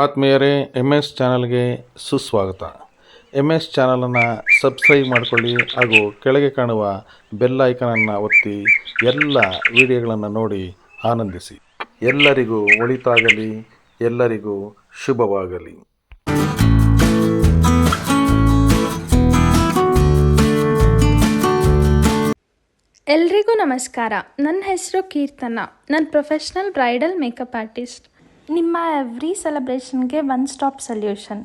ಆತ್ಮೀಯರೇ M S ಚಾನಲ್ಗೆ ಸುಸ್ವಾಗತ. ಎಂ ಎಸ್ ಚಾನಲನ್ನು ಸಬ್ಸ್ಕ್ರೈಬ್ ಮಾಡಿಕೊಳ್ಳಿ ಹಾಗೂ ಕೆಳಗೆ ಕಾಣುವ ಬೆಲ್ ಐಕನನ್ನು ಒತ್ತಿ ಎಲ್ಲ ವಿಡಿಯೋಗಳನ್ನು ನೋಡಿ ಆನಂದಿಸಿ. ಎಲ್ಲರಿಗೂ ಒಳಿತಾಗಲಿ, ಎಲ್ಲರಿಗೂ ಶುಭವಾಗಲಿ. ಎಲ್ರಿಗೂ ನಮಸ್ಕಾರ. ನನ್ನ ಹೆಸರು ಕೀರ್ತನ. ನಾನು ಪ್ರೊಫೆಷ್ನಲ್ ಬ್ರೈಡಲ್ ಮೇಕಪ್ ಆರ್ಟಿಸ್ಟ್. ನಿಮ್ಮ ಎವ್ರಿ ಸೆಲೆಬ್ರೇಷನ್ಗೆ ಒನ್ ಸ್ಟಾಪ್ ಸೊಲ್ಯೂಷನ್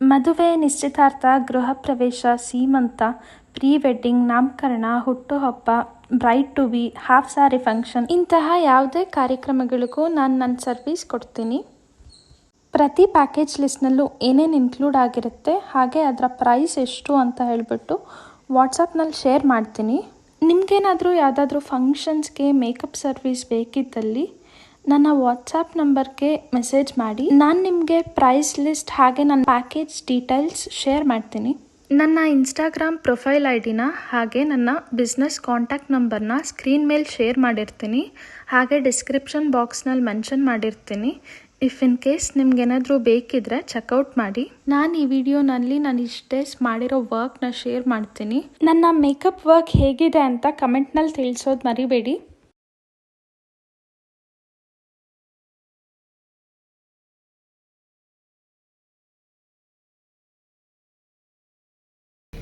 ಮದುವೆ, ನಿಶ್ಚಿತಾರ್ಥ, ಗೃಹ ಪ್ರವೇಶ, ಸೀಮಂತ ಪ್ರೀ ವೆಡ್ಡಿಂಗ್ ನಾಮಕರಣ, ಹುಟ್ಟುಹಬ್ಬ bride to be half sari function ಇಂತಹ ಯಾವುದೇ ಕಾರ್ಯಕ್ರಮಗಳಿಗೂ ನಾನು ನನ್ನ ಸರ್ವಿಸ್ ಕೊಡ್ತೀನಿ. ಪ್ರತಿ ಪ್ಯಾಕೇಜ್ ಲಿಸ್ಟ್ನಲ್ಲೂ ಏನೇನು ಇನ್ಕ್ಲೂಡ್ ಆಗಿರುತ್ತೆ, ಹಾಗೆ ಅದರ ಪ್ರೈಸ್ ಎಷ್ಟು ಅಂತ ಹೇಳಿಬಿಟ್ಟು ವಾಟ್ಸಪ್ನಲ್ಲಿ ಶೇರ್ ಮಾಡ್ತೀನಿ. ನಿಮಗೇನಾದರೂ ಯಾವುದಾದ್ರೂ ಫಂಕ್ಷನ್ಸ್ಗೆ ಮೇಕಪ್ ಸರ್ವಿಸ್ ಬೇಕಿದ್ದಲ್ಲಿ ನನ್ನ ವಾಟ್ಸಪ್ ನಂಬರ್ಗೆ ಮೆಸೇಜ್ ಮಾಡಿ. ನಾನು ನಿಮಗೆ ಪ್ರೈಸ್ ಲಿಸ್ಟ್ ಹಾಗೆ ನನ್ನ ಪ್ಯಾಕೇಜ್ ಡೀಟೇಲ್ಸ್ ಶೇರ್ ಮಾಡ್ತೀನಿ. ನನ್ನ ಇನ್ಸ್ಟಾಗ್ರಾಮ್ ಪ್ರೊಫೈಲ್ ಐ ಡಿನ ಹಾಗೆ ನನ್ನ ಬಿಸ್ನೆಸ್ ಕಾಂಟ್ಯಾಕ್ಟ್ ನಂಬರ್ನ ಸ್ಕ್ರೀನ್ ಮೇಲೆ ಶೇರ್ ಮಾಡಿರ್ತೀನಿ. ಹಾಗೆ ಡಿಸ್ಕ್ರಿಪ್ಷನ್ ಬಾಕ್ಸ್ನಲ್ಲಿ ಮೆನ್ಷನ್ ಮಾಡಿರ್ತೀನಿ. ಇಫ್ ಇನ್ ಕೇಸ್ ನಿಮ್ಗೇನಾದರೂ ಬೇಕಿದ್ರೆ ಚೆಕ್ಔಟ್ ಮಾಡಿ. ನಾನು ಈ ವಿಡಿಯೋನಲ್ಲಿ ನಾನು ಇಷ್ಟೇ ಮಾಡಿರೋ ವರ್ಕ್ನ ಶೇರ್ ಮಾಡ್ತೀನಿ. ನನ್ನ ಮೇಕಪ್ ವರ್ಕ್ ಹೇಗಿದೆ ಅಂತ ಕಮೆಂಟ್ನಲ್ಲಿ ತಿಳಿಸೋದು ಮರಿಬೇಡಿ.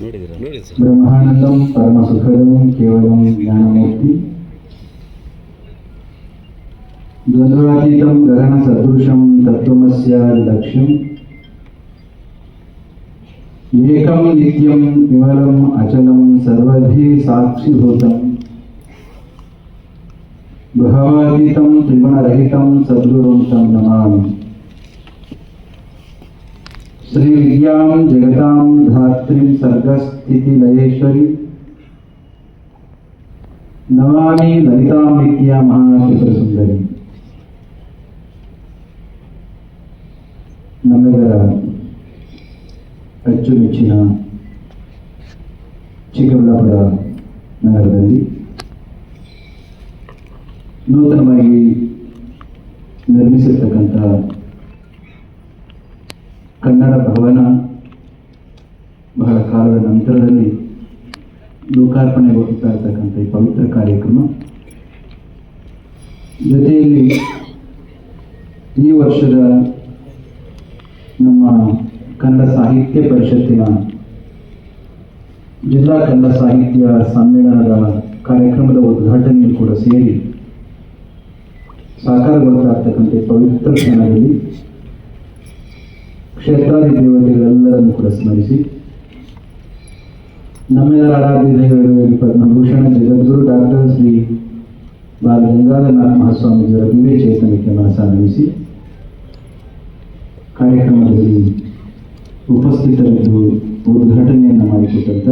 బ్రహ్మానందం పరమ సుఖదం కేవలం జ్ఞానమూర్తి ద్వంద్వాతీతం గ్రహణ సదృశం తత్వమస్య లక్ష్యం ఏకం నిత్యం విమలం అచలం సర్వభీ సాక్షిభూతం బహవాతీతం త్రిగుణరహితం సద్గురుం నమామి तं ನಮಾಮಿ श्री विद्यां जगतां धात्रीं सर्गस्थितिलयेश्वरी नमामि ललितां नित्या महात्रिपुरसुन्दरी ನಮ್ಮೆಲ್ಲರ ಅಚ್ಚುಮೆಚ್ಚಿನ ಚಿಕ್ಕಬಳ್ಳಾಪುರ ನಗರದಲ್ಲಿ ನೂತನವಾಗಿ ನಿರ್ಮಿಸಿರ್ತಕ್ಕಂಥ ಕನ್ನಡ ಭವನ ಬಹಳ ಕಾಲದ ನಂತರದಲ್ಲಿ ಲೋಕಾರ್ಪಣೆಗೊಳ್ತಾ ಇರ್ತಕ್ಕಂಥ ಈ ಪವಿತ್ರ ಕಾರ್ಯಕ್ರಮ. ಜೊತೆಯಲ್ಲಿ ಈ ವರ್ಷದ ನಮ್ಮ ಕನ್ನಡ ಸಾಹಿತ್ಯ ಪರಿಷತ್ತಿನ ಜಿಲ್ಲಾ ಕನ್ನಡ ಸಾಹಿತ್ಯ ಸಮ್ಮೇಳನದ ಕಾರ್ಯಕ್ರಮದ ಉದ್ಘಾಟನೆಯೂ ಕೂಡ ಸೇರಿ ಸಾಕಾರಗೊಳ್ತಾ ಇರ್ತಕ್ಕಂಥ ಪವಿತ್ರ ಕ್ಷಣದಲ್ಲಿ ಕ್ಷೇತ್ರಾದಿ ದೇವತೆಗಳೆಲ್ಲರನ್ನು ಕೂಡ ಸ್ಮರಿಸಿ ನಮ್ಮೆಲ್ಲರ ಆರಾಧ್ಯ ದೈವಗಳು ಪದ್ಮಭೂಷಣ ಜಗದ್ಗುರು ಡಾಕ್ಟರ್ ಶ್ರೀ ಬಾಲ ಗಂಗಾಧರನಾಥ ಮಹಾಸ್ವಾಮೀಜಿಯವರ ದಿವ್ಯ ಚೇತನಕ್ಕೆ ಮನಸ್ಸಾನ್ವಿಸಿ ಕಾರ್ಯಕ್ರಮದಲ್ಲಿ ಉಪಸ್ಥಿತರಿದ್ದು ಉದ್ಘಾಟನೆಯನ್ನು ಮಾಡಿಕೊಟ್ಟಂತ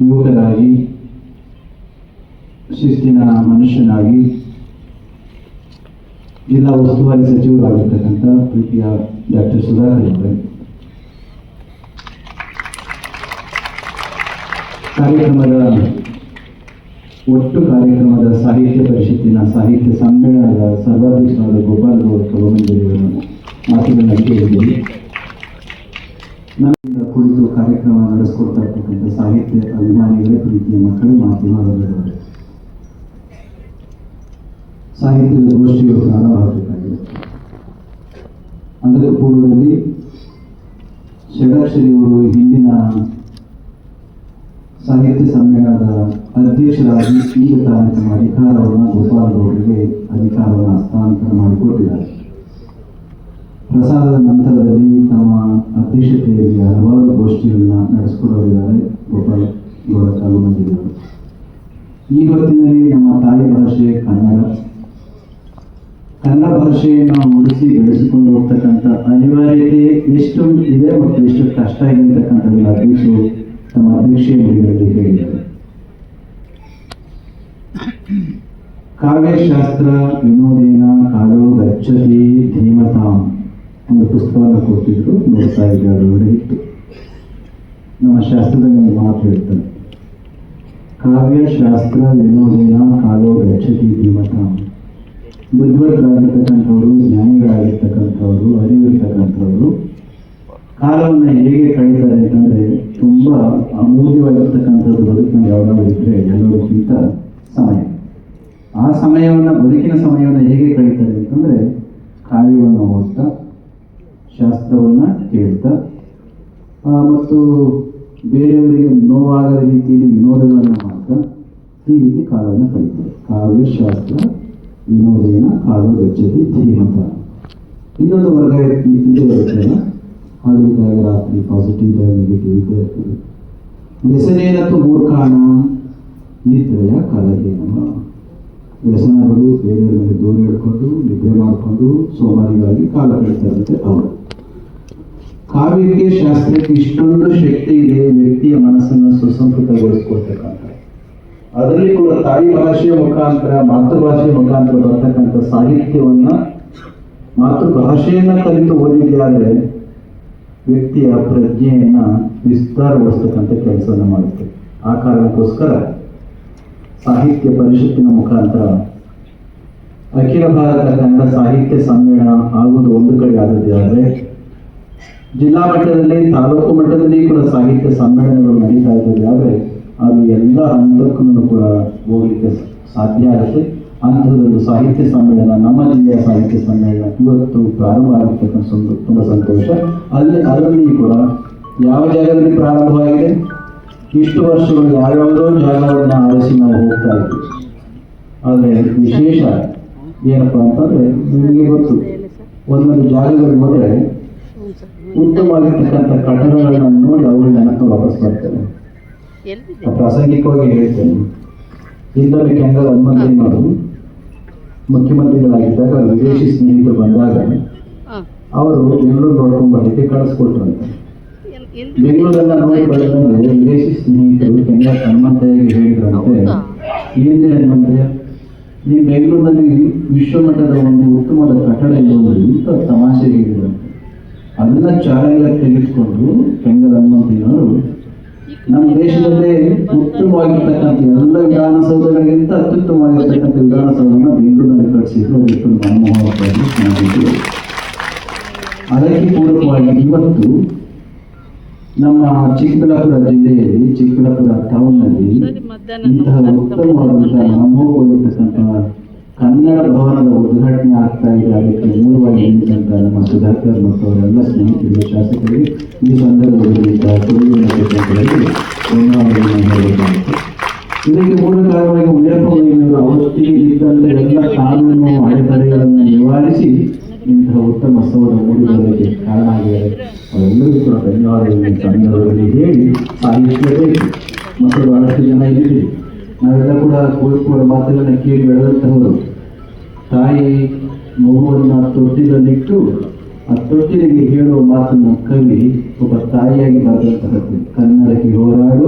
ಯುವಕರಾಗಿ ಶಿಸ್ತಿನ ಮನುಷ್ಯನಾಗಿ ಜಿಲ್ಲಾ ಉಸ್ತುವಾರಿ ಸಚಿವರಾಗಿರ್ತಕ್ಕಂಥ ಪ್ರೀತಿಯ ಡಾಕ್ಟರ್ ಸುಧಾಕರ್ ಅವರೇ. ಕಾರ್ಯಕ್ರಮದ ಒಟ್ಟು ಕಾರ್ಯಕ್ರಮದ ಸಾಹಿತ್ಯ ಪರಿಷತ್ತಿನ ಸಾಹಿತ್ಯ ಸಮ್ಮೇಳನದ ಸರ್ವಾಧ್ಯಕ್ಷರಾದ ಗೋಪಾಲ್ ಗೌಡ ಕವಮಂಜರಿಯವರ ಮಾತುಗಳನ್ನು ಕೇಳಿದ್ದೀವಿ. ನನ್ನಿಂದ ಕುಳಿತು ಕಾರ್ಯಕ್ರಮ ನಡೆಸಿಕೊಡ್ತಾ ಇರ್ತಕ್ಕಂಥ ಸಾಹಿತ್ಯ, ಅಭಿಮಾನಿಗಳೇ ಪ್ರೀತಿಯ ಮಕ್ಕಳು ಮಾಧ್ಯಮದವರೇ ಸಾಹಿತ್ಯದ ಗೋಷ್ಠಿಯು ಪ್ರಾರಂಭವಾಗಬೇಕಾಗಿದೆ ಅದಕ್ಕೆ ಪೂರ್ವದಲ್ಲಿ ಷಡಾಕ್ಷರಿಯವರು ಹಿಂದಿನ ಸಾಹಿತ್ಯ ಸಮ್ಮೇಳನದ ಅಧ್ಯಕ್ಷರಾಗಿ ಈಗ ತಾನು ತಮ್ಮ ಅಧಿಕಾರವನ್ನು ಗೋಪಾಲಗೌಡರಿಗೆ ಅಧಿಕಾರವನ್ನು ಹಸ್ತಾಂತರ ಮಾಡಿಕೊಟ್ಟಿದ್ದಾರೆ ಪ್ರಸಾದದ ನಂತರದಲ್ಲಿ ತಮ್ಮ ಅಧ್ಯಕ್ಷತೆಯಲ್ಲಿ ಹಲವಾರು ಗೋಷ್ಠಿಗಳನ್ನ ನಡೆಸಿಕೊಡಲಿದ್ದಾರೆ ಗೋಪಾಲ್ ಗೌಡ ಕಾಲುಮಂದಿರವರು ಈ ಹೊತ್ತಿನಲ್ಲಿ ನಮ್ಮ ತಾಯಿ ಭಾಷೆ ಕನ್ನಡ. ಕನ್ನಡ ಭಾಷೆಯನ್ನು ಉಳಿಸಿ ಬೆಳೆಸಿಕೊಂಡು ಹೋಗ್ತಕ್ಕಂಥ ಅನಿವಾರ್ಯತೆ ಎಷ್ಟು ಇದೆ ಮತ್ತು ಎಷ್ಟು ಕಷ್ಟ ಇದೆ ಅಂತಕ್ಕಂಥದ್ದನ್ನ ಅಧ್ಯಕ್ಷರು ತಮ್ಮ ಅಧ್ಯಕ್ಷೀಯ ನುಡಿಗಳಲ್ಲಿ ಹೇಳಿದ್ದಾರೆ. ಕಾವ್ಯಶಾಸ್ತ್ರ ವಿನೋದೇನ ಕಾಲೋ ಗಚ್ಚತಿ ಧೀಮತಾಂ ಒಂದು ಪುಸ್ತಕವನ್ನು ಕೊಟ್ಟಿದ್ರು, ನೋಡ್ತಾ ಇದ್ದಾರೆ ನಮ್ಮ ಶಾಸ್ತ್ರದಲ್ಲಿ ಒಂದು ಮಾತು ಹೇಳ್ತಾರೆ. ಕಾವ್ಯಶಾಸ್ತ್ರ ವಿನೋದೇನ ಕಾಲೋ ಗಚ್ಚತಿ ಧೀಮತಾಂ. ಬುದ್ಧಿವಂತರಾಗಿರ್ತಕ್ಕಂಥವ್ರು, ಜ್ಞಾನಿಗಳಾಗಿರ್ತಕ್ಕಂಥವ್ರು, ಅರಿವಿರ್ತಕ್ಕಂಥವ್ರು, ಕಾಲವನ್ನು ಹೇಗೆ ಕಳೀತಾರೆ ಅಂತಂದ್ರೆ ತುಂಬಾ ಅಮೂಲ್ಯವಾಗಿರ್ತಕ್ಕಂಥದ್ದು ಬದುಕಿನ ಯಾವುದಾದ್ರು ಇದ್ರೆ ಎಲ್ಲರಿಗಿಂತ ಸಮಯ. ಆ ಸಮಯವನ್ನು, ಬದುಕಿನ ಸಮಯವನ್ನು ಹೇಗೆ ಕಳೀತಾರೆ ಅಂತಂದ್ರೆ ಕಾವ್ಯವನ್ನು ಓದ್ತಾ, ಶಾಸ್ತ್ರವನ್ನ ಕೇಳ್ತಾ ಮತ್ತು ಬೇರೆಯವರಿಗೆ ನೋವಾಗದ ರೀತಿಯಲ್ಲಿ ವಿನೋದಗಳನ್ನು ಮಾಡ್ತಾ, ಈ ರೀತಿ ಕಾಲವನ್ನು ಕಳೀತಾರೆ ಕಾವ್ಯ, ಶಾಸ್ತ್ರ ವಿನೋದೇನ ಕಾಲು ಗಚ್ಚತಿ ಧೀಮಂತ ಇನ್ನೊಂದು ವರ್ಗ ಇದ್ದೇ ಇರ್ತದೆ ಹಾಗಿದ್ದಾಗ ರಾತ್ರಿ ಪಾಸಿಟಿವ್ ಇದ್ದಾಗ ನೆಗೆಟಿವ್ ಇದ್ದೇ ಇರ್ತದೆ. ವ್ಯಸನೇನತ್ತು ಮೂರ್ಖಾಣ ನಿದ್ರೆಯ ಕಲಹೇನ. ವ್ಯಸನಗಳು ಬೇರೆಯವರ ಮೇಲೆ ದೂರ ಹಿಡ್ಕೊಂಡು, ನಿದ್ರೆ ಮಾಡಿಕೊಂಡು ಸೋಮಾರಿಗಾಗಿ ಕಾಲ ಕಳೀತಾರಂತೆ ಅವರು. ಕಾವ್ಯಕ್ಕೆ ಶಾಸ್ತ್ರಕ್ಕೆ ಇಷ್ಟೊಂದು ಶಕ್ತಿ ಇದೆ, ವ್ಯಕ್ತಿಯ ಮನಸ್ಸನ್ನು ಸುಸಂಸ್ಕೃತಗೊಳಿಸ್ಕೊಳ್ತಕ್ಕಂಥ ಅದರಲ್ಲಿ ಕೂಡ ತಾಯಿ ಭಾಷೆಯ ಮುಖಾಂತರ, ಮಾತೃಭಾಷೆಯ ಮುಖಾಂತರ ಬರ್ತಕ್ಕಂಥ ಸಾಹಿತ್ಯವನ್ನ, ಮಾತೃಭಾಷೆಯನ್ನು ಕಲಿತು ಓದಿದ್ಯಾದ್ರೆ ವ್ಯಕ್ತಿಯ ಪ್ರಜ್ಞೆಯನ್ನ ವಿಸ್ತಾರಗೊಳಿಸ್ತಕ್ಕಂಥ ಕೆಲಸವನ್ನು ಮಾಡುತ್ತೆ. ಆ ಕಾರಣಕ್ಕೋಸ್ಕರ ಸಾಹಿತ್ಯ ಪರಿಷತ್ತಿನ ಮುಖಾಂತರ ಅಖಿಲ ಭಾರತ ಕನ್ನಡ ಸಾಹಿತ್ಯ ಸಮ್ಮೇಳನ ಆಗುವುದು ಒಂದು ಕಡೆ ಆದರೆ, ಜಿಲ್ಲಾ ಮಟ್ಟದಲ್ಲಿ, ತಾಲೂಕು ಮಟ್ಟದಲ್ಲಿ ಕೂಡ ಸಾಹಿತ್ಯ ಸಮ್ಮೇಳನಗಳು ನಡೀತಾ ಇದ್ದಾರೆ ಆದರೆ ಅದು ಎಲ್ಲ ಹಂತಕ್ಕೂ ಕೂಡ ಹೋಗ್ಲಿಕ್ಕೆ ಸಾಧ್ಯ ಆಗುತ್ತೆ. ಅಂಥದ್ದೊಂದು ಸಾಹಿತ್ಯ ಸಮ್ಮೇಳನ ನಮ್ಮ ಜಿಲ್ಲೆಯ ಸಾಹಿತ್ಯ ಸಮ್ಮೇಳನ ಇವತ್ತು ಪ್ರಾರಂಭ ಆಗಿರ್ತಕ್ಕಂಥ ಒಂದು ತುಂಬ ಸಂತೋಷ. ಅಲ್ಲಿ ಅದರಲ್ಲಿ ಕೂಡ ಯಾವ ಜಾಗದಲ್ಲಿ ಪ್ರಾರಂಭವಾಗಿದೆ? ಇಷ್ಟು ವರ್ಷಗಳು ಯಾವ್ಯಾವುದೋ ಜಾಗವನ್ನು ಆರಿಸಿ ನಾವು ಹೋಗ್ತಾ ಇದ್ವಿ. ಆದರೆ ವಿಶೇಷ ಏನಪ್ಪ ಅಂತಂದ್ರೆ ನಿಮಗೆ ಗೊತ್ತು ಒಂದೊಂದು ಜಾಗದಲ್ಲಿ ಹೋದ್ರೆ ಉತ್ತಮವಾಗಿರ್ತಕ್ಕಂಥ ಕಟ್ಟಡಗಳನ್ನು ನೋಡಿ ಅವರು ನೆನಪು ವಾಪಸ್ ಬರ್ತಾರೆ ಪ್ರಾಸಂಗಿಕವಾಗಿ ಹೇಳ್ತೇನೆ ಹಿಂದೊಮ್ಮೆ ಕೆಂಗಲ್ ಹನುಮಂತಯ್ಯನವರು ಮುಖ್ಯಮಂತ್ರಿಗಳಾಗಿದ್ದಾಗ ವಿದೇಶಿ ಸ್ನೇಹಿತರು ಬಂದಾಗ ಅವರು ಬೆಂಗಳೂರು ನೋಡ್ಕೊಂಡು ಬರಲಿಕ್ಕೆ ಕಳಿಸ್ಕೊಟ್ರಂತೆ ಬೆಂಗಳೂರೆಲ್ಲ ನೋಡಿ ಬರೋದಂದ್ರೆ ವಿದೇಶಿ ಸ್ನೇಹಿತರು ಕೆಂಗಲ್ ಹನುಮಂತಯ್ಯಗೆ ಹೇಳಿದ್ರಂತೆ. ಏನ್ರಿ ಹನುಮಂತಯ್ಯ ನೀವು ಬೆಂಗಳೂರಿನಲ್ಲಿ ವಿಶ್ವಮಟ್ಟದ ಒಂದು ಉತ್ತಮವಾದ ಕಟ್ಟಡ ಇರುವುದು ಇಂಥ ತಮಾಷೆ ಹೇಳಿದ್ರಂತೆ. ಅದನ್ನ ಚಾಲೆಂಜ್ ತೆಗೆದುಕೊಂಡು ಕೆಂಗಲ್ ಹನುಮಂತಯ್ಯನವರು ನಮ್ಮ ದೇಶದಲ್ಲೇ ಉತ್ತಮವಾಗಿರ್ತಕ್ಕಂಥ ಎಲ್ಲ ವಿಧಾನಸೌಧಗಳಿಗಿಂತ ಅತ್ಯುತ್ತಮವಾಗಿರ್ತಕ್ಕಂಥ ವಿಧಾನಸೌಧವನ್ನು ಬೆಂಗಳೂರಿನಲ್ಲಿ ಕಟ್ಟಿಸಿದ್ರು ಅದಕ್ಕೆ ಮನಮೋಹಕವಾಗಿ ಚೆನ್ನಾಗಿತ್ತು ಅದಕ್ಕೆ ಪೂರ್ವಕವಾಗಿ ಇವತ್ತು ನಮ್ಮ ಚಿಕ್ಕಬಳ್ಳಾಪುರ ಜಿಲ್ಲೆಯಲ್ಲಿ, ಚಿಕ್ಕಬಳ್ಳಾಪುರ ಟೌನ್ನಲ್ಲಿ ಇಂತಹ ಉತ್ತಮವಾದಂತಹ ಮನಮೋಹವಾಗಿರ್ತಕ್ಕಂತಹ ಕನ್ನಡ ಭವನದ ಉದ್ಘಾಟನೆ ಆಗ್ತಾ ಇದೆ. ಅದಕ್ಕೆ ಮೂಲವಾಗಿ ನಿಂತಂತ ನಮ್ಮ ಸುಧಾಕರ್ ಮತ್ತು ಅವರೆಲ್ಲ ಸ್ನೇಹಿತರಿಗೆ ಶಾಸಕರಿಗೆ ಈ ಸಂದರ್ಭದಲ್ಲಿ ಇದಕ್ಕೆ ಮೂಲ ಕಾರಣವಾಗಿ ವೀರಪ್ಪ ಮೊಯ್ಲಿಯವರು ಅವತ್ತಿಗೆ ಇದ್ದಂತೆ ಎಲ್ಲ ಕಾನೂನು ಅಡೆತಡೆಗಳನ್ನು ನಿವಾರಿಸಿ ಇಂತಹ ಉತ್ತಮ ಸೌರ ಮೂಡಿಬರೋದಕ್ಕೆ ಕಾರಣ ಆಗಿದೆ ಅವರೆಲ್ಲರಿಗೂ ಕೂಡ ಧನ್ಯವಾದಗಳನ್ನು ಸಂದರ್ಭದಲ್ಲಿ ಹೇಳಿ ಸಾಹಿತ್ಯ ಬೇಕು. ಮತ್ತು ಬಹಳಷ್ಟು ಜನ ಇದ್ದೀರಿ. ನಾವೆಲ್ಲ ಕೂಡ ಕುವೆಂಪುವರ ಮಾತುಗಳನ್ನ ಕೇಳಿ ಬೆಳೆದಂತಹವರು. ತಾಯಿ ಮಗುವನ್ನ ತೊಟ್ಟಿನಲ್ಲಿಟ್ಟು ಆ ತೊಟ್ಟಿನಿಗೆ ಹೇಳುವ ಮಾತನ್ನು ಕವಿ ಒಬ್ಬ ತಾಯಿಯಾಗಿ ಬರೆದಂತಹದ್ದು. ಕನ್ನಡಕ್ಕೆ ಹೋರಾಡು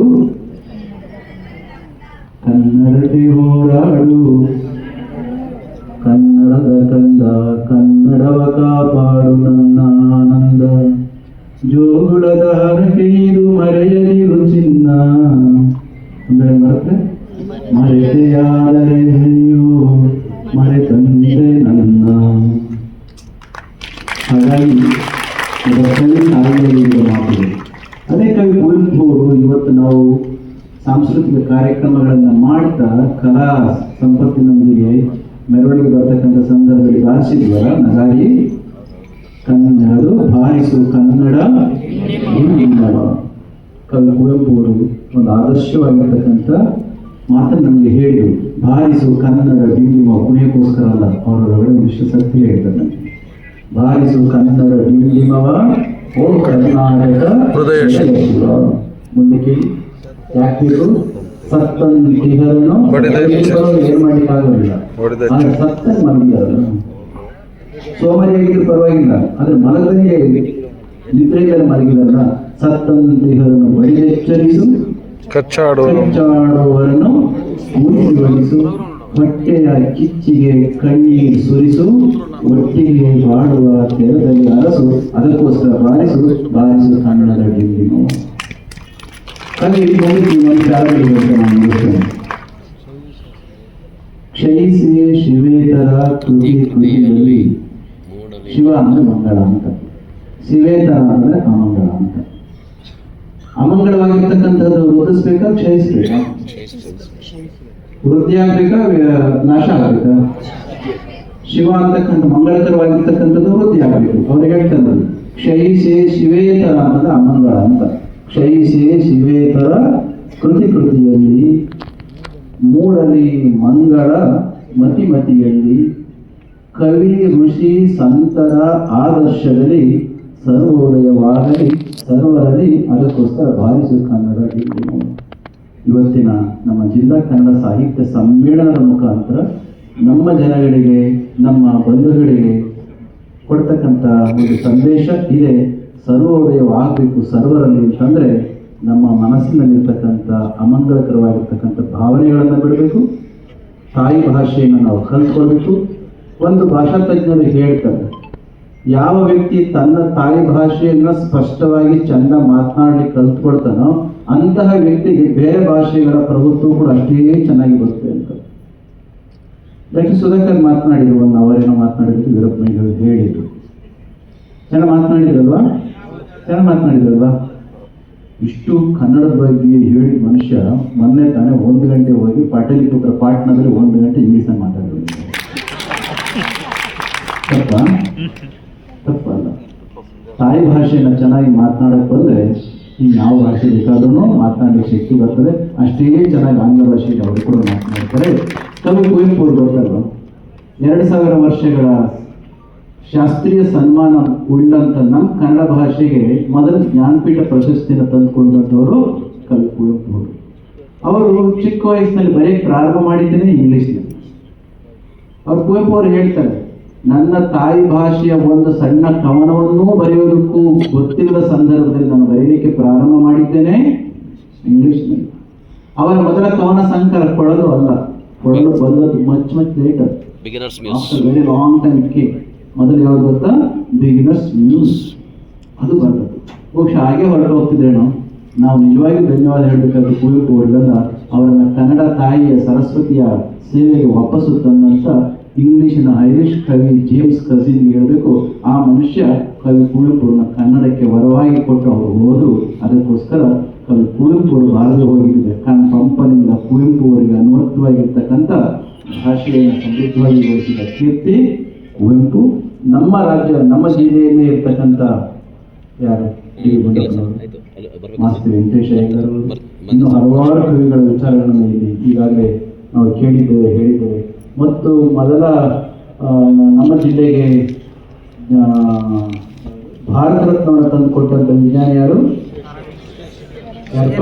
ಬರ್ತಕ್ಕಂಥ ಸಂದರ್ಭದಲ್ಲಿ ಬಾರಿಸಿದ್ವಲ್ಲ ನಗಾರಿ ಕನ್ನಡ ಬಾರಿಸು ಕನ್ನಡ ಕವಿ ಕುವೆಂಪು ಅವರು ಒಂದು ಆದರ್ಶವಾಗಿರ್ತಕ್ಕಂಥ ಮಾತನ್ನು ನಮಗೆ ಹೇಳಿದರು ಬಾರಿಸು ಕನ್ನಡ ಬಿಂಬಿಮ ಪುಣ್ಯಕ್ಕೋಸ್ಕರ ಅಲ್ಲ ಅವರೊಳಗಡೆ ಒಂದಿಷ್ಟು ಸತ್ಯ ಹೇಳ್ತಾರೆ ಬಾರಿಸು ಕನ್ನಡ ಬಿಂಬಿಮವ ಓ ಕರ್ನಾಟಕ ಹೃದಯ. ಮುಂದಕ್ಕೆ ಯಾಕೆ ಸತ್ತನ್ನು ಏನು ಹೊಡೆದ ಏನ್ ಮಾಡ್ಲಿಕ್ಕೆ ಮಲಗಿದಾರಲ್ಲ ಸೋಮರಿಯಾಗಿದ್ರು ಪರವಾಗಿಲ್ಲ ಆದ್ರೆ ಮಲಗದಂಗೆ ನಿದ್ರೆಯಿಂದ ಮಲಗಿದಾರಲ್ಲ ಸತ್ತಂತಿಹರನು ಬಡಿದೆಚ್ಚರಿಸು ಕಚ್ಚಾಡುವನು ಕಚ್ಚಾಡುವವರನ್ನು ಉಳಿಸಿ ಹೊಟ್ಟೆಯ ಕಿಚ್ಚಿಗೆ ಕಣ್ಣೀರು ಸುರಿಸು ಒಟ್ಟಿಗೆ ಬಾಡುವ ತೆರದಲ್ಲಿ ಅರಸು ಅದಕ್ಕೋಸ್ಕರ ಬಾರಿಸು ಬಾರಿಸು ಕನ್ನಡದ ಡಿಂಡಿಮು ಹಾಗೆ ಈ ಒಂದು ಒಂದು ಪ್ರಾರಂಭ ನಾನು ಮುಗಿಸ್ತೇನೆ. ಕ್ಷಯಿಸಿ ಶಿವೇತರ ಕೃತಿ ಕೃತಿಯಲ್ಲಿ ಶಿವ ಅಂದ್ರೆ ಮಂಗಳ ಅಂತ. ಶಿವೇತರ ಅಂದ್ರೆ ಅಮಂಗಳ ಅಂತ. ಅಮಂಗಳವಾಗಿರ್ತಕ್ಕಂಥದ್ದು ವೃದ್ಧಿಸ್ಬೇಕಾ ಕ್ಷಯಿಸ್ಬೇಕಾ? ವೃದ್ಧಿ ಆಗ್ಬೇಕಾ ನಾಶ ಆಗ್ಬೇಕಾ? ಶಿವ ಅಂತಕ್ಕಂಥ ಮಂಗಳಕರವಾಗಿರ್ತಕ್ಕಂಥದ್ದು ವೃದ್ಧಿ ಆಗಬೇಕು ಅವ್ರು ಹೇಳ್ತಾರೆ ಕ್ಷಯಿಸಿ ಶಿವೇತರ ಅನ್ನೋದು ಅಮಂಗಳ ಅಂತ. ಕ್ಷಯಿಸಿ ಶಿವೇತರ ಕೃತಿ ಕೃತಿಯಲ್ಲಿ. ಮೂಡಲಿ ಮಂಗಳ ಮತಿಮತಿಯಲ್ಲಿ ಕವಿ ಋಷಿ ಸಂತರ ಆದರ್ಶದಲ್ಲಿ ಸರ್ವೋದಯವಾಗಲಿ, ಸರ್ವರಲ್ಲಿ ಅದಕ್ಕೋಸ್ಕರ ಭಾರಿಸು ಕನ್ನಡ ಇವತ್ತಿನ ನಮ್ಮ ಜಿಲ್ಲಾ ಕನ್ನಡ ಸಾಹಿತ್ಯ ಸಮ್ಮೇಳನದ ಮುಖಾಂತರ ನಮ್ಮ ಜನಗಳಿಗೆ, ನಮ್ಮ ಬಂಧುಗಳಿಗೆ ಕೊಡ್ತಕ್ಕಂಥ ಒಂದು ಸಂದೇಶ ಇದೆ. ಸರ್ವೋದಯವಾಗಬೇಕು ಸರ್ವರಲ್ಲಿ ಅಂತಂದರೆ ನಮ್ಮ ಮನಸ್ಸಿನಲ್ಲಿರ್ತಕ್ಕಂಥ ಅಮಂಗಳಕರವಾಗಿರ್ತಕ್ಕಂಥ ಭಾವನೆಗಳನ್ನು ಬಿಡಬೇಕು. ತಾಯಿ ಭಾಷೆಯನ್ನು ನಾವು ಕಲ್ತ್ಕೊಳ್ಬೇಕು. ಒಂದು ಭಾಷಾ ತಜ್ಞರು ಹೇಳ್ತಾರೆ, ಯಾವ ವ್ಯಕ್ತಿ ತನ್ನ ತಾಯಿ ಭಾಷೆಯನ್ನು ಸ್ಪಷ್ಟವಾಗಿ ಚಂದ ಮಾತನಾಡಿ ಕಲ್ತ್ಕೊಳ್ತಾನೋ ಅಂತಹ ವ್ಯಕ್ತಿಗೆ ಬೇರೆ ಭಾಷೆಗಳ ಪ್ರಭುತ್ವ ಕೂಡ ಅಷ್ಟೇ ಚೆನ್ನಾಗಿ ಬರುತ್ತೆ ಅಂತ. ಡಾಕ್ಟರ್ ಸುಧಾಕರ್ ಮಾತನಾಡಿದ್ರು ಒಂದು ಅವರೇನೋ ಮಾತನಾಡಿದ್ರು ವೀರಪ್ಪನಿಗೆ ಹೇಳಿದ್ರು. ಚೆನ್ನಾಗಿ ಮಾತನಾಡಿದ್ರಲ್ವಾ? ಚೆನ್ನಾಗಿ ಮಾತನಾಡಿದ್ರಲ್ವಾ? ಇಷ್ಟು ಕನ್ನಡದ ಬಗ್ಗೆ ಹೇಳಿ ಮನುಷ್ಯ ಮೊನ್ನೆ ತಾನೇ ಒಂದು ಗಂಟೆ ಹೋಗಿ ಪಾಟಲಿಪುತ್ರ ಪಾಟ್ನದಲ್ಲಿ ಒಂದು ಗಂಟೆ ಇಂಗ್ಲೀಷಲ್ಲಿ ಮಾತಾಡಿದ್ರು ತಪ್ಪ? ತಪ್ಪಲ್ಲ. ತಾಯಿ ಭಾಷೆನ ಚೆನ್ನಾಗಿ ಮಾತನಾಡಕ್ಕೆ ಬಂದ್ರೆ ಈ ಯಾವ ಭಾಷೆ ಬೇಕಾದ್ರೂ ಮಾತನಾಡಲಿಕ್ಕೆ ಶಕ್ತಿ ಬರ್ತದೆ. ಅಷ್ಟೇ ಚೆನ್ನಾಗಿ ಆಂಗ್ಲ ಭಾಷೆಯಲ್ಲಿ ಅವರು ಕೂಡ ಮಾತನಾಡ್ತಾರೆ. ಕವಿ ಕುವೆಂಪು ಅವರು ಬರ್ತಾರೆ ಎರಡು ಸಾವಿರ ವರ್ಷಗಳ ಶಾಸ್ತ್ರೀಯ ಸನ್ಮಾನ ಉಳ್ಳಂತ ನಮ್ಮ ಕನ್ನಡ ಭಾಷೆಗೆ ಮೊದಲ ಜ್ಞಾನಪೀಠ ಪ್ರಶಸ್ತಿನ ತಂದುಕೊಂಡಂಥವರು ಕಲ್ಪುವಂತವರು ಅವರು ಚಿಕ್ಕ ವಯಸ್ಸಿನಲ್ಲಿ ಬರೀ ಪ್ರಾರಂಭ ಮಾಡಿದ್ದೇನೆ ಇಂಗ್ಲಿಷ್ನಲ್ಲಿ ಅವ್ರು ಕುವೆಂಪು ಅವರು ಹೇಳ್ತಾರೆ ನನ್ನ ತಾಯಿ ಭಾಷೆಯ ಒಂದು ಸಣ್ಣ ಕವನವನ್ನೂ ಬರೆಯೋದಕ್ಕೂ ಗೊತ್ತಿಲ್ಲದ ಸಂದರ್ಭದಲ್ಲಿ ನಾನು ಬರೆಯಲಿಕ್ಕೆ ಪ್ರಾರಂಭ ಮಾಡಿದ್ದೇನೆ ಇಂಗ್ಲಿಷ್ನಲ್ಲಿ ಅವರ ಮೊದಲ ಕವನ ಸಂಕರ ಕೊಡಲು ಅಲ್ಲ ಕೊಡಲು ಬಂದದ್ದು much much later very long time K ಮೊದಲು ಯಾವ್ದು ಗೊತ್ತಾ? ಬಿಗಿನರ್ಸ್ ನ್ಯೂಸ್ ಅದು ಬರ್ತದೆ. ಬಹುಶಃ ಹಾಗೆ ಹೊರಟು ಹೋಗ್ತಿದ್ರೇನೋ? ನಾವು ನಿಜವಾಗಿ ಧನ್ಯವಾದ ಹೇಳಬೇಕಾದ್ರೆ ಕುವೆಂಪು ಅವರಿಗೆಲ್ಲ ಅವರನ್ನ ಕನ್ನಡ ತಾಯಿಯ ಸರಸ್ವತಿಯ ಸೇವೆಗೆ ವಾಪಸ್ಸು ತಂದಂತ ಇಂಗ್ಲಿಷಿನ ಐರಿಷ್ ಕವಿ ಜೇಮ್ಸ್ ಕಸಿನ್ ಹೇಳಬೇಕು. ಆ ಮನುಷ್ಯ ಕವಿ ಕುವೆಂಪು ಅವ್ರನ್ನ ಕನ್ನಡಕ್ಕೆ ವರವಾಗಿ ಕೊಟ್ಟು ಅವರು ಹೋದ್ರು. ಅದಕ್ಕೋಸ್ಕರ ಕವಿ ಕುವೆಂಪು ಅವರು ಬಾರದೆ ಹೋಗಿದ್ದಾರೆ ಕಣ್ ಪಂಪನಿಂದ ಕುವೆಂಪು ಅವರಿಗೆ ಅನುವರ್ತವಾಗಿರ್ತಕ್ಕಂಥ ಭಾಷೆಯನ್ನು ಸಮೃದ್ಧವಾಗಿ ಬಳಸಿದ ಕೀರ್ತಿ ಕುವೆಂಪು ನಮ್ಮ ರಾಜ್ಯ ನಮ್ಮ ಜಿಲ್ಲೆಯಲ್ಲಿ ಇರ್ತಕ್ಕಂಥ ಯಾರು? ಮಾಸ್ತಿ ವೆಂಕಟೇಶ ಅಯ್ಯಂಗಾರು ಇನ್ನು ಹಲವಾರು ಕವಿಗಳ ವಿಚಾರಗಳನ್ನು ಇಲ್ಲಿ ಈಗಾಗಲೇ ನಾವು ಕೇಳಿದ್ದೇವೆ ಹೇಳಿದ್ದೇವೆ. ಮತ್ತು ಮೊದಲ ನಮ್ಮ ಜಿಲ್ಲೆಗೆ ಭಾರತ ರತ್ನವನ್ನು ತಂದು ಕೊಟ್ಟಂತ ವಿಜ್ಞಾನಿ ಯಾರು? ಯಾರಪ್ಪ?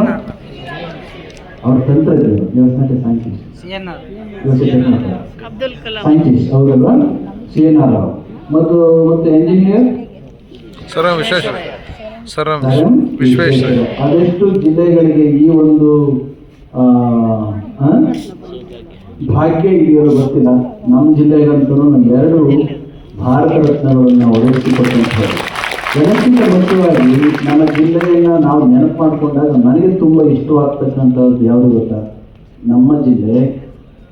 ಅವ್ರ ತಂತ್ರಜ್ಞರು ವ್ಯವಸ್ಥೆ ಸೈಂಟಿಸ್ಟ್. ಅಬ್ದುಲ್ ಕಲಾಂ. ಸೈಂಟಿಸ್ಟ್ ಹೌದಲ್ವಾ? C N R Rao. ಮತ್ತು ಮತ್ತು engineer sir Vishweshwara sir Vishweshwara ಅದೆಷ್ಟು ಜಿಲ್ಲೆಗಳಿಗೆ ಈ ಒಂದು ಭಾಗ್ಯ ಇದೆಯೋ ಗೊತ್ತಿಲ್ಲ. ನಮ್ಮ ಜಿಲ್ಲೆಗಂತೂ ನಮ್ಗೆ ಎರಡು ಭಾರತ ರತ್ನಗಳನ್ನು ಒದಗಿಸಿಕೊಟ್ಟಂಥದ್ದು ಜನಕ್ಕಿಂತ ಮುಖ್ಯವಾಗಿ ನಮ್ಮ ಜಿಲ್ಲೆಯನ್ನು ನಾವು ನೆನಪು ಮಾಡಿಕೊಂಡಾಗ ನನಗೆ ತುಂಬ ಇಷ್ಟವಾಗ್ತಕ್ಕಂಥದ್ದು ಯಾವುದು ಗೊತ್ತಾ? ನಮ್ಮ ಜಿಲ್ಲೆ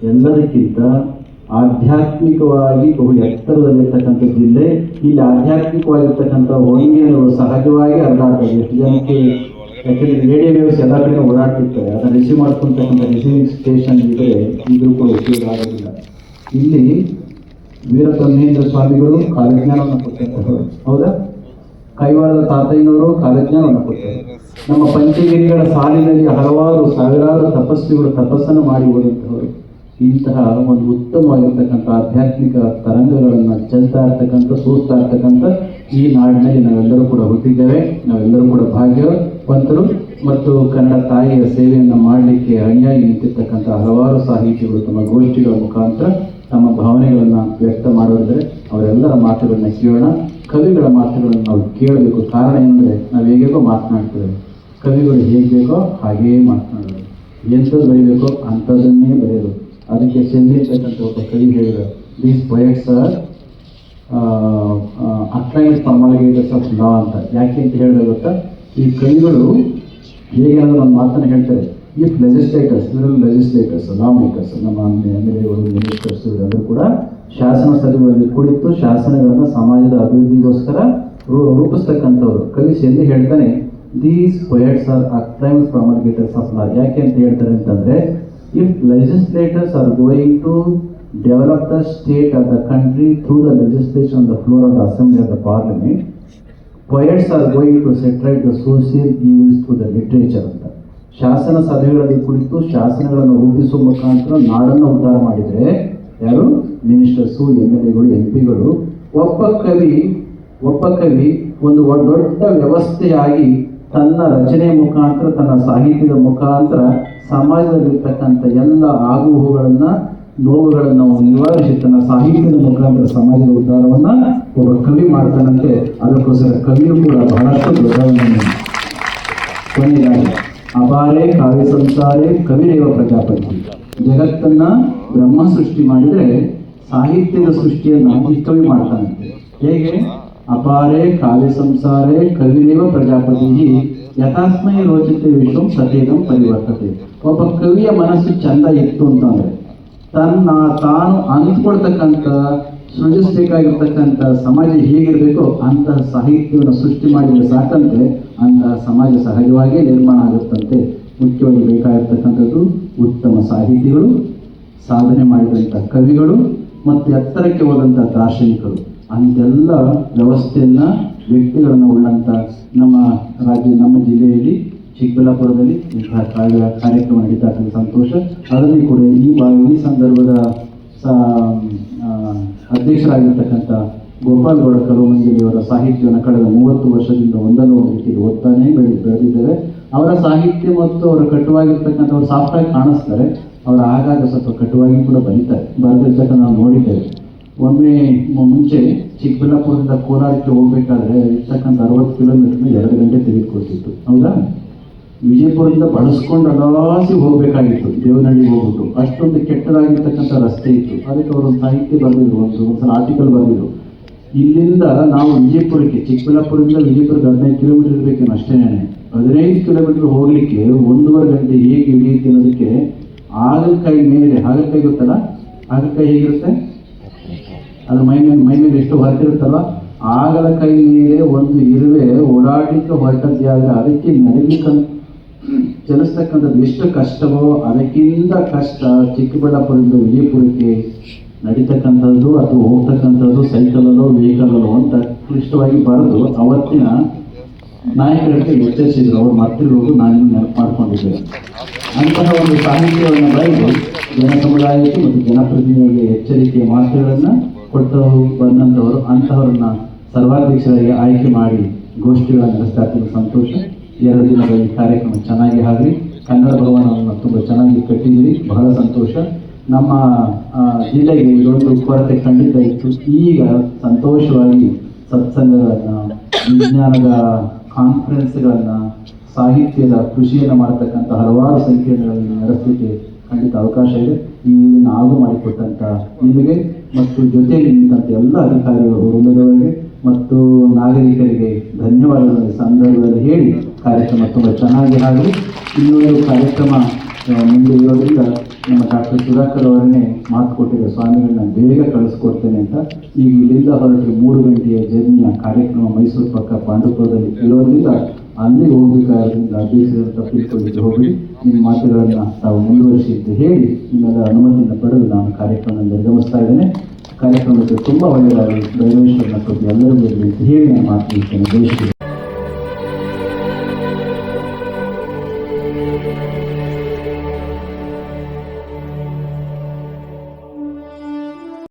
ಎಲ್ಲದಕ್ಕಿಂತ ಆಧ್ಯಾತ್ಮಿಕವಾಗಿ ಬಹು ಎತ್ತರದಲ್ಲಿರ್ತಕ್ಕಂಥ ಜಿಲ್ಲೆ, ಇಲ್ಲಿ ಆಧ್ಯಾತ್ಮಿಕವಾಗಿರ್ತಕ್ಕಂಥ ಹೊಂಗೆಗಳು ಸಹಜವಾಗಿ ಹರಿದಾಡ್ತವೆ ಎಷ್ಟು ಜನಕ್ಕೆ ಯಾಕೆಂದ್ರೆ ರೇಡಿಯೋ ವೇವ್ಸ್ ಎಲ್ಲ ಕಡೆ ಓಡಾಡ್ತಿರ್ತಾರೆ. ಅದನ್ನ ರಿಸೀವ್ ಮಾಡ್ಕೊಳ್ತಕ್ಕಂಥ ರಿಸೀವಿಂಗ್ ಸ್ಟೇಷನ್ ಇದ್ರೆ ಇದು ಕೂಡ ಉಪಯೋಗ ಆಗೋದಿಲ್ಲ. ಇಲ್ಲಿ ವೀರಬ್ರಹ್ಮೇಂದ್ರ ಸ್ವಾಮಿಗಳು ಕಾಲಜ್ಞಾನವನ್ನು ಕೊಟ್ಟಂತಹವರು. ಹೌದಾ? ಕೈವಾರದ ತಾತಯ್ಯನವರು ಕಾಲಜ್ಞಾನವನ್ನು ಕೊಟ್ಟರು. ನಮ್ಮ ಪಂಚಗಿರಿಗಳ ಸಾಲಿನಲ್ಲಿ ಹಲವಾರು ಸಾವಿರಾರು ತಪಸ್ವಿಗಳು ತಪಸ್ಸನ್ನು ಮಾಡಿ ಹೋದಂತಹವರು. ಇಂತಹ ಒಂದು ಉತ್ತಮವಾಗಿರ್ತಕ್ಕಂಥ ಆಧ್ಯಾತ್ಮಿಕ ತರಂಗಗಳನ್ನು ಚೆಲ್ತಾ ಇರ್ತಕ್ಕಂಥ ಸೂಸ್ತಾ ಇರ್ತಕ್ಕಂಥ ಈ ನಾಡಿನಲ್ಲಿ ನಾವೆಲ್ಲರೂ ಕೂಡ ಹುಟ್ಟಿದ್ದೇವೆ. ನಾವೆಲ್ಲರೂ ಕೂಡ ಭಾಗ್ಯವಂತರು ಮತ್ತು ಕನ್ನಡ ತಾಯಿಯ ಸೇವೆಯನ್ನು ಮಾಡಲಿಕ್ಕೆ ಅಣಿಯಾಗಿ ನಿಂತಿರ್ತಕ್ಕಂಥ ಹಲವಾರು ಸಾಹಿತಿಗಳು ತಮ್ಮ ಗೋಷ್ಠಿಗಳ ಮುಖಾಂತರ ತಮ್ಮ ಭಾವನೆಗಳನ್ನು ವ್ಯಕ್ತ ಮಾಡೋದಿದ್ರೆ ಅವರೆಲ್ಲರ ಮಾತುಗಳನ್ನ ಕೇಳೋಣ. ಕವಿಗಳ ಮಾತುಗಳನ್ನು ನಾವು ಕೇಳಬೇಕು. ಕಾರಣ ಏನಂದರೆ ನಾವು ಹೇಗೇಗೋ ಮಾತನಾಡ್ತೇವೆ. ಕವಿಗಳು ಹೇಗೆ ಬೇಕೋ ಹಾಗೇ ಮಾತನಾಡೋದು ಎಂಥದ್ದು ಬರೀಬೇಕೋ ಅಂಥದ್ದನ್ನೇ ಬರೆಯೋದು ಅದಕ್ಕೆ ಶೆಲ್ಲಿ ಅಂತಕ್ಕಂಥ ಒಬ್ಬ ಕವಿ ಹೇಳಿದರು these poets are acclaims formalities of law ಅಂತ. ಯಾಕೆ ಅಂತ ಹೇಳಿದ್ರೆ ಗೊತ್ತಾ? ಈ ಕವಿಗಳು ಹೇಗೆ ಅನ್ನೋದು ನಮ್ಮ ಮಾತನ್ನು ಹೇಳ್ತಾರೆ. ಇಫ್ ಲೆಜಿಸ್ಲೇಟರ್ಸ್ ಇದರಲ್ಲಿ ಲೆಜಿಸ್ಲೇಟರ್ಸ್ ಲಾ ಮೇಕರ್ಸ್ ನಮ್ಮ ಎಂ ಎಲ್ ಎಗಳು ಮಿನಿಸ್ಟರ್ಸ್ ಇವರೆಲ್ಲರೂ ಕೂಡ ಶಾಸನ ಸಭೆಗಳಲ್ಲಿ ಕುಳಿತು ಶಾಸನಗಳನ್ನು ಸಮಾಜದ ಅಭಿವೃದ್ಧಿಗೋಸ್ಕರ ರೂಪಿಸ್ತಕ್ಕಂಥವ್ರು. ಕವಿ ಸೆಲ್ಲಿ ಹೇಳ್ತಾನೆ these poets are acclaims promulgators of law ಯಾಕೆ ಅಂತ ಹೇಳ್ತಾರೆ ಅಂತಂದ್ರೆ if legislators are going to develop the state of the country through the legislation on the floor of assembly assembly the the parliament are are to to set right the social views to the literature ಅಂತ ಶಾಸನ ಸಭೆಗಳಲ್ಲಿ ಕುರಿತು ಶಾಸನಗಳನ್ನು ರೂಪಿಸುವ ಮುಖಾಂತರ ನಾಡನ್ನು ಉದ್ಧಾರ ಮಾಡಿದರೆ ಯಾರು? ಮಿನಿಸ್ಟರ್ಸು ಎಂ ಎಲ್ ಎಗಳು ಎಂ ಪಿಗಳು ಒಬ್ಬ ಕವಿ ಒಬ್ಬ ಕವಿ ಒಂದು ದೊಡ್ಡ ವ್ಯವಸ್ಥೆಯಾಗಿ ತನ್ನ ರಚನೆ ಮುಖಾಂತರ, ತನ್ನ ಸಾಹಿತ್ಯದ ಮುಖಾಂತರ ಸಮಾಜದಲ್ಲಿರ್ತಕ್ಕಂಥ ಎಲ್ಲ ಆಗುಹೋಗಳನ್ನು, ನೋವುಗಳನ್ನು ಅವನು ನಿವಾರಿಸಿ ತನ್ನ ಸಾಹಿತ್ಯದ ಮುಖಾಂತರ ಸಮಾಜದ ಉದ್ಧಾರವನ್ನು ಒಬ್ಬ ಕವಿ ಮಾಡ್ತಾನಂತೆ. ಅದಕ್ಕೋಸ್ಕರ ಕವಿಯು ಕೂಡ ಬಹಳಷ್ಟು ದೊಡ್ಡವನನ್ನು ಕೊನೆಯದಾಗಿ, ಅಪಾರೇ ಕಾವ್ಯ ಸಂಸಾರೇ ಕವಿರೇವ ಪ್ರಜಾಪತಿ. ಜಗತ್ತನ್ನ ಬ್ರಹ್ಮ ಸೃಷ್ಟಿ ಮಾಡಿದರೆ ಸಾಹಿತ್ಯದ ಸೃಷ್ಟಿಯನ್ನು ಈ ಕವಿ ಮಾಡ್ತಾನಂತೆ. ಹೇಗೆ? ಅಪಾರೇ ಕಾವ್ಯ ಸಂಸಾರೇ ಕವಿರೇವ ಪ್ರಜಾಪತಿ ಯಥಾಸ್ಮಯ ರೋಚತೆ ವಿಶ್ವಂ ಸತೇದಂ ಪರಿವರ್ತತೆ. ಒಬ್ಬ ಕವಿಯ ಮನಸ್ಸು ಚಂದ ಇತ್ತು ಅಂತಂದ್ರೆ ತನ್ನ ತಾನು ಅಂದ್ಕೊಳ್ತಕ್ಕಂಥ ಸೃಜಿಸಬೇಕಾಗಿರ್ತಕ್ಕಂಥ ಸಮಾಜ ಹೇಗಿರಬೇಕೋ ಅಂತಹ ಸಾಹಿತ್ಯವನ್ನು ಸೃಷ್ಟಿ ಮಾಡಿದರೆ ಸಾಕಂತೆ ಅಂತಹ ಸಮಾಜ ಸಹಜವಾಗಿಯೇ ನಿರ್ಮಾಣ ಆಗುತ್ತಂತೆ. ಮುಖ್ಯವಾಗಿ ಬೇಕಾಗಿರ್ತಕ್ಕಂಥದ್ದು ಉತ್ತಮ ಸಾಹಿತಿಗಳು, ಸಾಧನೆ ಮಾಡಿದಂಥ ಕವಿಗಳು ಮತ್ತು ಎತ್ತರಕ್ಕೆ ಹೋದಂಥ ದಾರ್ಶನಿಕರು. ಅಂತೆಲ್ಲ ವ್ಯವಸ್ಥೆಯನ್ನ, ವ್ಯಕ್ತಿಗಳನ್ನು ಉಳ್ಳಂಥ ನಮ್ಮ ರಾಜ್ಯ, ನಮ್ಮ ಜಿಲ್ಲೆಯಲ್ಲಿ ಚಿಕ್ಕಬಳ್ಳಾಪುರದಲ್ಲಿ ಕಾರ್ಯಕ್ರಮ ನಡೀತಾ ಸಂತೋಷ. ಅದರಲ್ಲಿ ಕೂಡ ಈ ಬಾರಿ ಈ ಸಂದರ್ಭದ ಅಧ್ಯಕ್ಷರಾಗಿರ್ತಕ್ಕಂಥ ಗೋಪಾಲ್ ಗೌಡ ಕಲುಮಂಜಲಿಯವರ ಸಾಹಿತ್ಯವನ್ನು ಕಳೆದ ಮೂವತ್ತು ವರ್ಷದಿಂದ ಒಂದನ್ನು ಒಂದು ರೀತಿಯಲ್ಲಿ ಓದ್ತಾನೆ ಬೆಳೆ, ಬೆಳೆದಿದ್ದಾರೆ. ಅವರ ಸಾಹಿತ್ಯ ಮತ್ತು ಅವರ ಕಟ್ಟುವಾಗಿರ್ತಕ್ಕಂಥ ಅವರು ಸಾಫ್ಟಾಗಿ ಕಾಣಿಸ್ತಾರೆ. ಅವರ ಆಗಾಗ ಸ್ವಲ್ಪ ಕಟುವಾಗಿ ಕೂಡ ಬರೀತಾರೆ. ಬರೆದಿರ್ತಕ್ಕಂಥ ನಾವು ನೋಡಿದ್ದೇವೆ. ಒಮ್ಮೆ ಮುಂಚೆ ಚಿಕ್ಕಬಳ್ಳಾಪುರದಿಂದ ಕೋಲಾರಕ್ಕೆ ಹೋಗ್ಬೇಕಾದ್ರೆ ಇರ್ತಕ್ಕಂಥ ಅರವತ್ತು ಕಿಲೋಮೀಟರ್ನ ಎರಡು ಗಂಟೆ ತೆಗೆದುಕೊಳ್ತಿತ್ತು. ಹೌದಾ? ವಿಜಯಪುರದಿಂದ ಬಳಸ್ಕೊಂಡು ಅಲಾಸಿ ಹೋಗಬೇಕಾಗಿತ್ತು. ದೇವನಹಳ್ಳಿಗೆ ಹೋಗ್ಬಿಟ್ಟು. ಅಷ್ಟೊಂದು ಕೆಟ್ಟದಾಗಿರ್ತಕ್ಕಂಥ ರಸ್ತೆ ಇತ್ತು. ಅದಕ್ಕೆ ಅವರು ಸಾಹಿತ್ಯ ಬರೆದಿದ್ರು, ಒಂದು ಒಂದ್ಸಲ ಆರ್ಟಿಕಲ್ ಬರೆದಿದ್ರು. ಇಲ್ಲಿಂದ ನಾವು ವಿಜಯಪುರಕ್ಕೆ, ಚಿಕ್ಕಬಳ್ಳಾಪುರದಿಂದ ವಿಜಯಪುರಕ್ಕೆ ಹದಿನೈದು ಕಿಲೋಮೀಟರ್ ಇರಬೇಕೇನು ಅಷ್ಟೇನೆ ಹದಿನೈದು ಕಿಲೋಮೀಟರ್ ಹೋಗ್ಲಿಕ್ಕೆ ಒಂದೂವರೆ ಗಂಟೆ ಹೇಗೆ ಹಿಡಿಯುತ್ತೆ ಅನ್ನೋದಕ್ಕೆ ಹಾಗಲಕಾಯಿ ಮೇಲೆ ಹಾಗಲಕಾಯಿ ಗೊತ್ತಲ್ಲ? ಹಾಗಲಕಾಯಿ ಹೇಗಿರುತ್ತೆ? ಅದ್ರ ಮೈ ಮೇಲೆ ಮೈ ಮೇಲೆ ಎಷ್ಟು ಹೊರಟಿರುತ್ತಲ್ಲ ಆಗಲಕಾಯಿ ಮೇಲೆ ಒಂದು ಇರುವೆ ಓಡಾಡಲಿಕ್ಕೆ ಹೊರಟದ್ದಾದ್ರೆ ಅದಕ್ಕೆ ನಡಲಿಕ್ಕೆ ಚಲಿಸ್ತಕ್ಕಂಥದ್ದು ಎಷ್ಟು ಕಷ್ಟವೋ ಅದಕ್ಕಿಂತ ಕಷ್ಟ ಚಿಕ್ಕಬಳ್ಳಾಪುರದಿಂದ ವಿಜಯಪುರಕ್ಕೆ ನಡೀತಕ್ಕಂಥದ್ದು ಅಥವಾ ಹೋಗ್ತಕ್ಕಂಥದ್ದು ಸೈಕಲಲ್ಲೋ ವೆಹಿಕಲಲ್ಲೋ ಅಂತ ಕ್ಲಿಷ್ಟವಾಗಿ ಬರೆದು ಅವತ್ತಿನ ನಾಯಕರಿಗೆ ಎಚ್ಚರಿಸಿದ್ರು. ಅವ್ರು ಮರ್ತಿರೋದು ನಾನು ನೆನಪು ಮಾಡ್ಕೊಂಡಿದ್ದೆ. ಅಂತಹ ಒಂದು ಸಾಹಿತ್ಯವನ್ನು ಬರೆದು ಜನ ಸಮುದಾಯಕ್ಕೆ ಮತ್ತು ಜನಪ್ರತಿನಿಧಿಗಳಿಗೆ ಎಚ್ಚರಿಕೆಯ ಮಾತುಗಳನ್ನು ಕೊಟ್ಟು ಬಂದಂಥವರು, ಅಂತಹವರನ್ನ ಸರ್ವಾಧ್ಯಕ್ಷರಾಗಿ ಆಯ್ಕೆ ಮಾಡಿ ಗೋಷ್ಠಿಗಳನ್ನು ನಡೆಸ್ತಾ ಸಂತೋಷ. ಎರಡು ದಿನಗಳ ಕಾರ್ಯಕ್ರಮ ಚೆನ್ನಾಗಿ ಆಗಲಿ. ಕನ್ನಡ ಭವನವನ್ನು ತುಂಬ ಚೆನ್ನಾಗಿ ಕಟ್ಟಿದ್ದೀರಿ ಬಹಳ ಸಂತೋಷ. ನಮ್ಮ ಜಿಲ್ಲೆಗೆ ಇದೊಂದು ಕೊರತೆ ಖಂಡಿತ ಇತ್ತು. ಈಗ ಸಂತೋಷವಾಗಿ ಸತ್ಸಂಗಗಳನ್ನು, ವಿಜ್ಞಾನದ ಕಾನ್ಫರೆನ್ಸ್ಗಳನ್ನು ಸಾಹಿತ್ಯದ ಕೃಷಿಯನ್ನು ಮಾಡತಕ್ಕಂಥ ಹಲವಾರು ಸಂಕೀರ್ಣಗಳನ್ನು ನಡೆಸಲಿಕ್ಕೆ ಖಂಡಿತ ಅವಕಾಶ ಇದೆ. ಈ ನಾವು ಮಾಡಿಕೊಟ್ಟಂಥ ನಿಮಗೆ ಮತ್ತು ಜೊತೆಯಲ್ಲಿ ನಿಂತಂಥ ಎಲ್ಲ ಅಧಿಕಾರಿಗಳು ಮತ್ತು ನಾಗರಿಕರಿಗೆ ಧನ್ಯವಾದಗಳ ಸಂದರ್ಭದಲ್ಲಿ ಹೇಳಿ ಕಾರ್ಯಕ್ರಮ ತುಂಬ ಚೆನ್ನಾಗಿ ಹಾಗೂ ಇನ್ನೊಂದು ಕಾರ್ಯಕ್ರಮ ಆ, ಮುಂದೆ ಇರೋದ್ರಿಂದ ನಮ್ಮ ಡಾಕ್ಟರ್ ಸುಧಾಕರ್ ಅವರನ್ನೇ ಮಾತು ಕೊಟ್ಟಿದ್ದ ಸ್ವಾಮಿಗಳನ್ನ ಬೇಗ ಕಳಿಸ್ಕೊಡ್ತೇನೆ ಅಂತ. ಈಗ ಇಲ್ಲಿಂದ ಹೊರಟು ಮೂರು ಗಂಟೆಯ ಜರ್ನಿಯ ಕಾರ್ಯಕ್ರಮ ಮೈಸೂರು ಪಕ್ಕ ಪಾಂಡುಪುರದಲ್ಲಿ ಇರೋದ್ರಿಂದ ಅಲ್ಲಿ ಹೋಗಬೇಕಾದ್ರಿಂದ ಅಭ್ಯಸಿದಂತ ತಪ್ಪಿಸಿಕೊಳ್ಳಿಕ್ಕೆ ಹೋಗಿ ನಿಮ್ಮ ಮಾತುಗಳನ್ನು ತಾವು ಮುಂದುವರಿಸಿ ಅಂತ ಹೇಳಿ ನಿಮ್ಮೆಲ್ಲ ಅನುಮತಿಯನ್ನು ಪಡೆದು ನಾನು ಕಾರ್ಯಕ್ರಮ ನಿರ್ಗಮಿಸ್ತಾ ಇದ್ದೇನೆ. ಕಾರ್ಯಕ್ರಮಕ್ಕೆ ತುಂಬ ಒಳ್ಳೆಯದಾಗಿ ಬೈರೇಶ್ವರನ ಪ್ರತಿ ಎಲ್ಲರೂ ಅಂತ ಹೇಳಿ ನಾನು ಮಾತು ಮುಗಿಸ್ತೇನೆ ಜೈ ಶ್ರೀ